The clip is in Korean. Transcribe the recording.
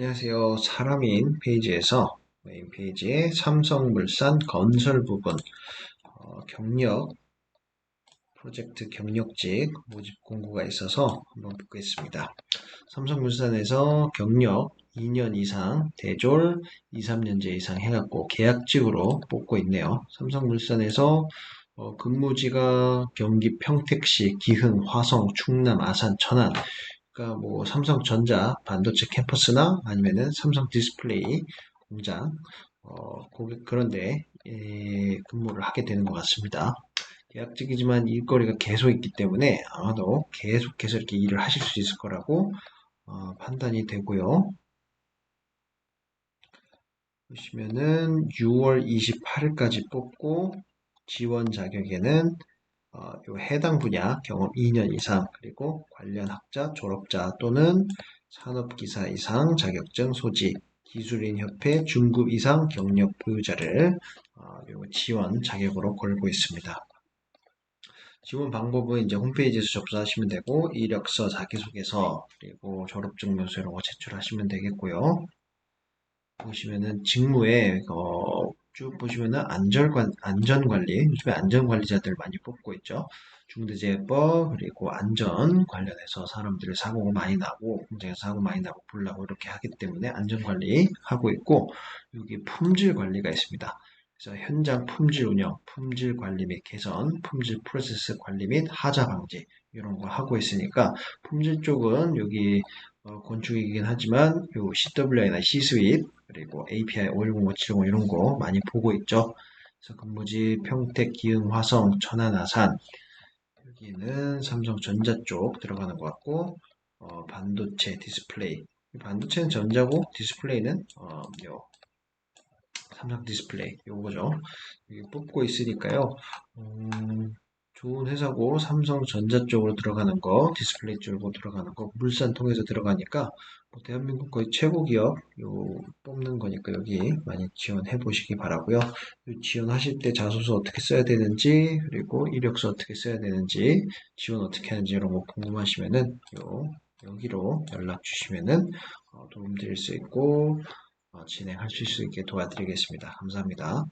안녕하세요. 사람인 페이지에서 메인 페이지에 삼성물산 건설 부분 어, 경력 프로젝트 경력직 모집 공고가 있어서 한번 보겠습니다. 삼성물산에서 경력 2년 이상 대졸 2, 3년제 이상 해갖고 계약직으로 뽑고 있네요. 삼성물산에서 어, 근무지가 경기 평택시, 기흥, 화성, 충남, 아산, 천안 그러니까 뭐 삼성전자 반도체 캠퍼스나 아니면은 삼성 디스플레이 공장 어, 고객 그런데 예, 근무를 하게 되는 것 같습니다. 계약직이지만 일거리가 계속 있기 때문에 아마도 계속해서 이렇게 일을 하실 수 있을 거라고 어, 판단이 되고요. 보시면은 6월 28일까지 뽑고 지원 자격에는 어, 해당 분야 경험 2년 이상 그리고 관련 학자, 졸업자 또는 산업기사 이상 자격증 소지, 기술인협회 중급 이상 경력 보유자를 어, 지원 자격으로 걸고 있습니다. 지원 방법은 이제 홈페이지에서 접수하시면 되고 이력서, 자기소개서 그리고 졸업증명서 이런 거 제출하시면 되겠고요. 보시면은 직무에 어, 쭉 보시면은 안전관, 안전관리, 요즘에 안전관리자들 많이 뽑고 있죠. 중대재해법, 그리고 안전 관련해서 사람들이 사고가 많이 나고, 공장에서 사고 많이 나고, 불나고 이렇게 하기 때문에 안전관리 하고 있고, 여기 품질 관리가 있습니다. 그래서 현장 품질 운영, 품질 관리 및 개선, 품질 프로세스 관리 및 하자 방지, 이런 거 하고 있으니까, 품질 쪽은 여기 어, 건축이긴 하지만 요 CWI나 C스윗 그리고 API 510, 570 이런 거 많이 보고 있죠. 그래서 근무지 평택, 기흥, 화성, 천안, 아산 여기는 삼성전자 쪽 들어가는 것 같고 어, 반도체 디스플레이 반도체는 전자고 디스플레이는 어, 요 삼성 디스플레이 요거죠. 뽑고 있으니까요. 음, 좋은 회사고 삼성전자 쪽으로 들어가는 거, 디스플레이 쪽으로 들어가는 거, 물산 통해서 들어가니까 뭐 대한민국 거의 최고 기업 요 뽑는 거니까 여기 많이 지원해 보시기 바라고요. 지원하실 때 자소서 어떻게 써야 되는지 그리고 이력서 어떻게 써야 되는지 지원 어떻게 하는지 이런 거 궁금하시면은 요 여기로 연락 주시면은 어, 도움 드릴 수 있고 어, 진행하실 수 있게 도와드리겠습니다. 감사합니다.